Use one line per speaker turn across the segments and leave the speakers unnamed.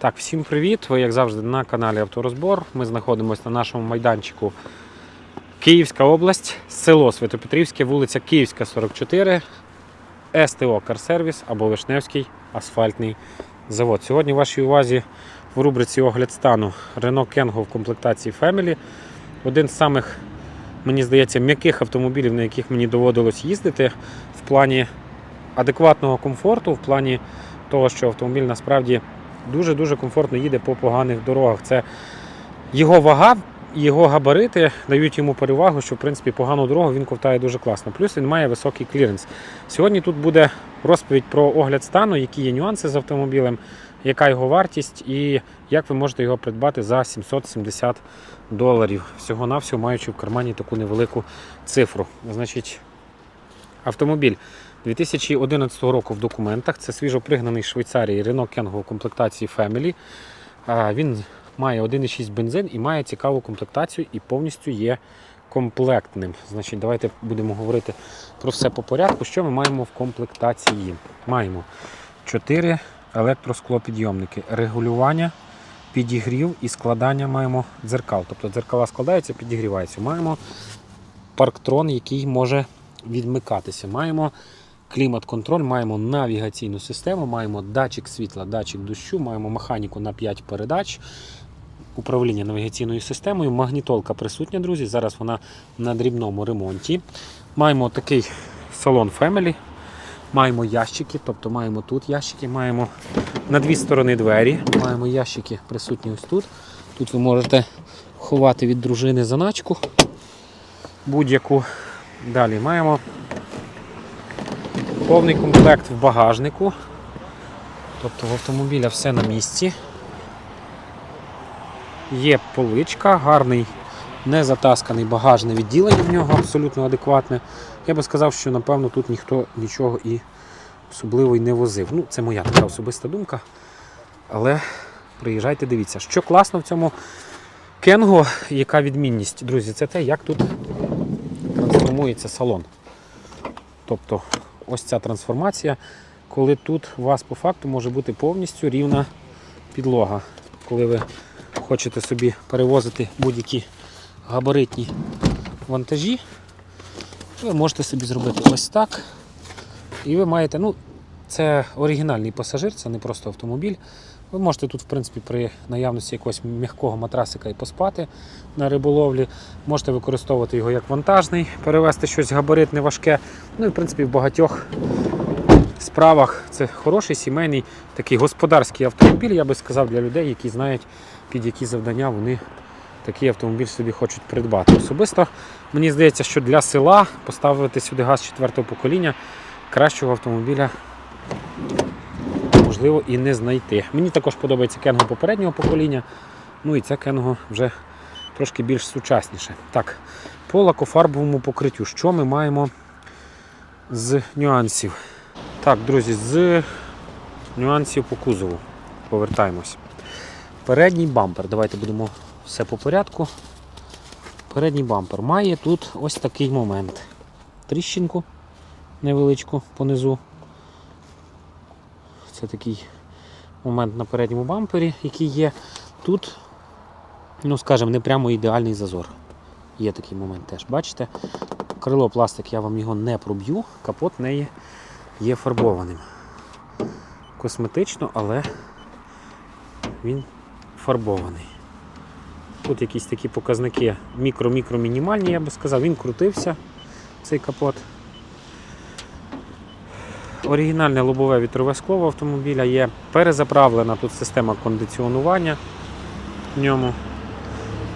Так, всім привіт! Ви, як завжди, на каналі Авторозбор. Ми знаходимося на нашому майданчику Київська область, село Святопетрівське, вулиця Київська, 44, СТО Карсервіс або Вишневський асфальтний завод. Сьогодні в вашій увазі в рубриці огляд стану Renault Kengo в комплектації Family. Один з самих, мені здається, м'яких автомобілів, на яких мені доводилось їздити в плані адекватного комфорту, в плані того, що автомобіль насправді дуже-дуже комфортно їде по поганих дорогах. Це його вага, його габарити дають йому перевагу, що в принципі погану дорогу він ковтає дуже класно. Плюс він має високий кліренс. Сьогодні тут буде розповідь про огляд стану, які є нюанси з автомобілем, яка його вартість і як ви можете його придбати за 770 доларів. Всього-навсього маючи в кармані таку невелику цифру. Значить, автомобіль 2011 року в документах. Це свіжопригнаний Швейцарії Renault Kengo в комплектації Family. Він має 1,6 бензин і має цікаву комплектацію і повністю є комплектним. Значить, давайте будемо говорити про все по порядку. Що ми маємо в комплектації? Маємо 4 електросклопідйомники, регулювання, підігрів і складання маємо дзеркал. Тобто дзеркала складаються, підігріваються. Маємо парктрон, який може відмикатися. Маємо клімат-контроль, маємо навігаційну систему, маємо датчик світла, датчик дощу, маємо механіку на 5 передач, управління навігаційною системою, магнітолка присутня, друзі. Зараз вона на дрібному ремонті. Маємо такий салон Family. Маємо ящики, тобто маємо тут ящики, маємо на дві сторони двері, маємо ящики присутні ось тут. Тут ви можете ховати від дружини заначку будь-яку. Далі маємо повний комплект в багажнику. Тобто в автомобіля все на місці. Є поличка, гарний, не затасканий багажне відділення в нього абсолютно адекватне. Я би сказав, що напевно тут ніхто нічого і особливо й не возив. Ну, це моя така особиста думка. Але приїжджайте, дивіться. Що класно в цьому Кенго, яка відмінність, друзі, це те, як тут трансформується салон. Тобто ось ця трансформація, коли тут у вас по факту може бути повністю рівна підлога. Коли ви хочете собі перевозити будь-які габаритні вантажі, ви можете собі зробити ось так. І ви маєте, ну, це оригінальний пасажир, це не просто автомобіль. Ви можете тут, в принципі, при наявності якогось м'якого матрасика і поспати на риболовлі. Можете використовувати його як вантажний, перевезти щось габаритне, важке. Ну і в принципі в багатьох справах це хороший сімейний такий господарський автомобіль, я би сказав, для людей, які знають, під які завдання вони такий автомобіль собі хочуть придбати. Особисто мені здається, що для села поставити сюди газ четвертого покоління кращого автомобіля можливо і не знайти. Мені також подобається кенго попереднього покоління. Ну і це кенго вже трошки більш сучасніше. Так, по лакофарбовому покриттю. Що ми маємо з нюансів? Так, друзі, з нюансів по кузову. Повертаємось. Передній бампер. Давайте будемо все по порядку. Передній бампер має тут ось такий момент. Тріщинку невеличку понизу. Це такий момент на передньому бампері, який є. Тут, ну скажімо, не прямо ідеальний зазор. Є такий момент теж. Бачите? Крило пластик, я вам його не проб'ю, капот неї є фарбованим. Косметично, але він фарбований. Тут якісь такі показники мікро-мікро-мінімальні, я би сказав, він крутився, цей капот. Оригінальне лобове вітрове скло автомобіля є. Перезаправлена тут система кондиціонування в ньому.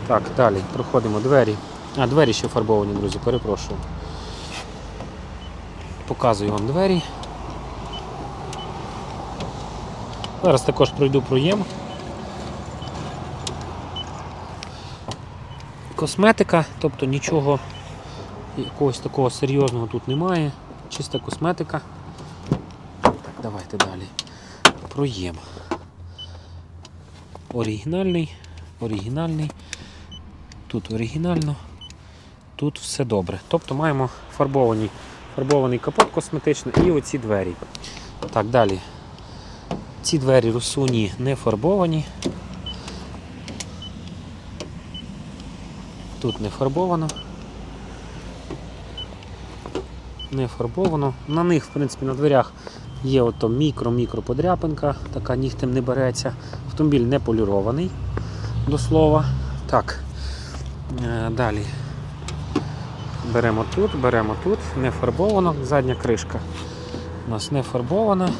Так, далі проходимо двері. А, двері ще фарбовані, друзі, перепрошую. Показую вам двері. Зараз також пройду проєм. Косметика, тобто нічого якогось такого серйозного тут немає. Чиста косметика. Давайте далі. Проєм. Оригінальний, оригінальний. Тут оригінально, тут все добре. Тобто маємо фарбований, фарбований капот косметичний і оці двері. Так, далі. Ці двері русуні не фарбовані. Тут не фарбовано. Не фарбовано. На них, в принципі, на дверях є ото мікро-мікро подряпинка, така нігтем не береться. Автомобіль не полірований, до слова. Так, е, далі. Беремо тут, беремо тут, не фарбовано, задня кришка у нас не фарбована.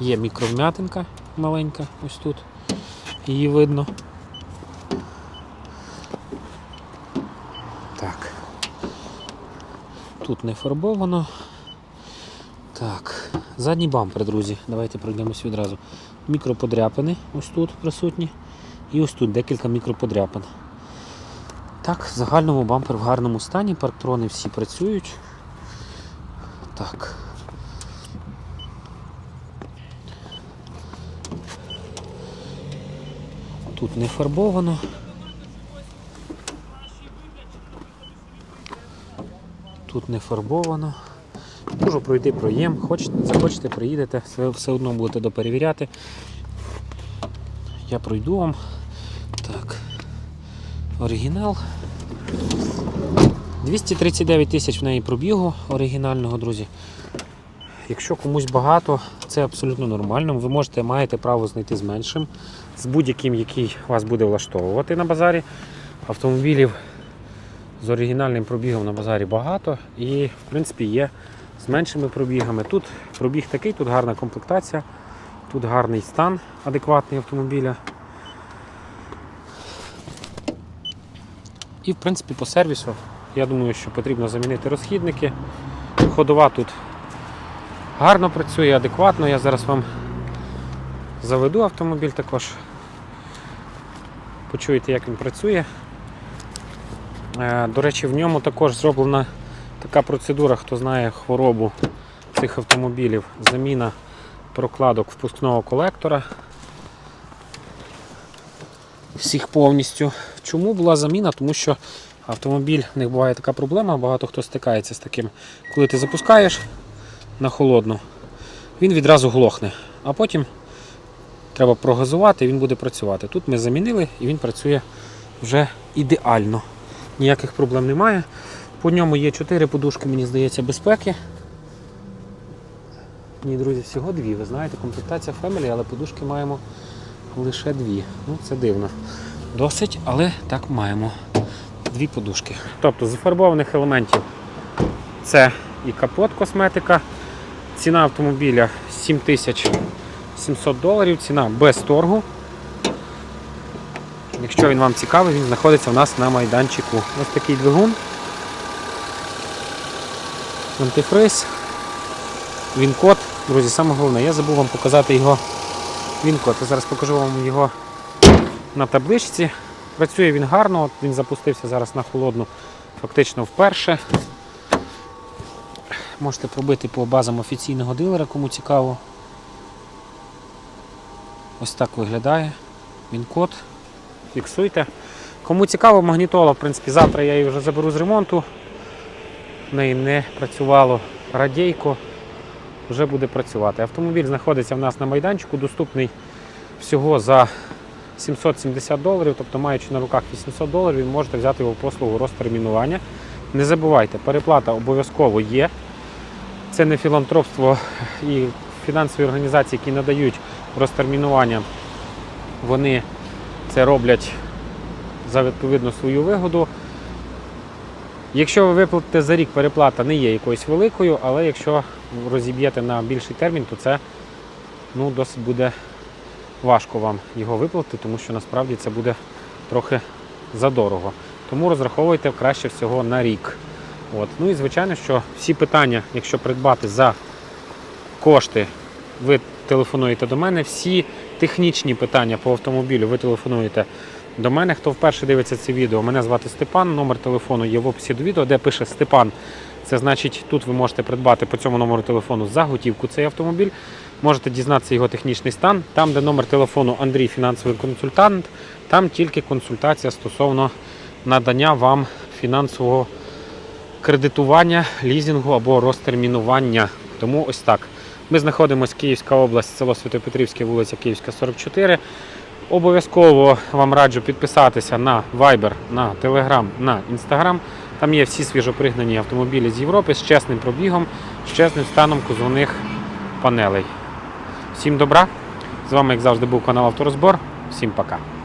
Є мікровмятинка маленька, ось тут. Її видно. Так. Тут не фарбовано. Так, задній бампер, друзі. Давайте пройдемось відразу. Мікроподряпини ось тут присутні. І ось тут декілька мікроподряпин. Так, в загальному бампер в гарному стані, парктрони всі працюють. Так. Тут не фарбовано. Тут не фарбовано. Можу пройти проєм. Хочете, захочете, приїдете, все, все одно будете доперевіряти. Я пройду вам. Так. Оригінал. 239 тисяч в неї пробігу оригінального, друзі. Якщо комусь багато, це абсолютно нормально. Ви можете маєте право знайти з меншим, з будь-яким, який вас буде влаштовувати на базарі. Автомобілів з оригінальним пробігом на базарі багато і, в принципі, є з меншими пробігами. Тут пробіг такий, тут гарна комплектація, тут гарний стан адекватний автомобіля. І, в принципі, по сервісу, я думаю, що потрібно замінити розхідники. Ходова тут гарно працює, адекватно. Я зараз вам заведу автомобіль також. Почуєте, як він працює. Е, До речі, в ньому також зроблена така процедура, хто знає хворобу цих автомобілів. Заміна прокладок впускного колектора. Всіх повністю. Чому була заміна? Тому що автомобіль, в них буває така проблема, багато хто стикається з таким. Коли ти запускаєш на холодну, він відразу глохне, а потім треба прогазувати і він буде працювати. Тут ми замінили і він працює вже ідеально. Ніяких проблем немає. По ньому є 4 подушки, мені здається, безпеки. Ні, друзі, всього дві. Ви знаєте, комплектація Family, але подушки маємо лише дві. Ну, це дивно. Досить, але так маємо. Дві подушки. Тобто з зафарбованих елементів це і капот косметика. Ціна автомобіля 7700 доларів, ціна без торгу. Якщо він вам цікавий, він знаходиться у нас на майданчику. Ось такий двигун. Антифриз. Він-код. Друзі, саме головне, я забув вам показати його він-код. Я зараз покажу вам його на табличці. Працює він гарно, От він запустився зараз на холодну, фактично вперше. Можете пробити по базам офіційного дилера, кому цікаво. Ось так виглядає. Він код. Фіксуйте. Кому цікаво, магнітола, в принципі, завтра я її вже заберу з ремонту. В неї не працювало радійко, вже буде працювати. Автомобіль знаходиться в нас на майданчику, доступний всього за 770 доларів, тобто маючи на руках 800 доларів, ви можете взяти його в послугу розтермінування. Не забувайте, переплата обов'язково є. Це не філантропство і фінансові організації, які надають розтермінування, вони це роблять за відповідно свою вигоду. Якщо ви виплатите за рік, переплата не є якоюсь великою, але якщо розіб'єте на більший термін, то це ну, досить буде важко вам його виплатити, тому що насправді це буде трохи задорого. Тому розраховуйте краще всього на рік. От. Ну і звичайно, що всі питання, якщо придбати за кошти, ви телефонуєте до мене. Всі технічні питання по автомобілю ви телефонуєте до мене. Хто вперше дивиться це відео, мене звати Степан. Номер телефону є в описі до відео, де пише Степан. Це значить, тут ви можете придбати по цьому номеру телефону за готівку цей автомобіль. Можете дізнатися його технічний стан. Там, де номер телефону Андрій, фінансовий консультант, там тільки консультація стосовно надання вам фінансового кредитування, лізінгу або розтермінування. Тому ось так. Ми знаходимося Київська область, село Святопетрівське, вулиця Київська, 44. Обов'язково вам раджу підписатися на Viber, на Telegram, на Instagram. Там є всі свіжопригнані автомобілі з Європи з чесним пробігом, з чесним станом кузовних панелей. Всім добра! З вами, як завжди, був канал Авторозбор. Всім пока!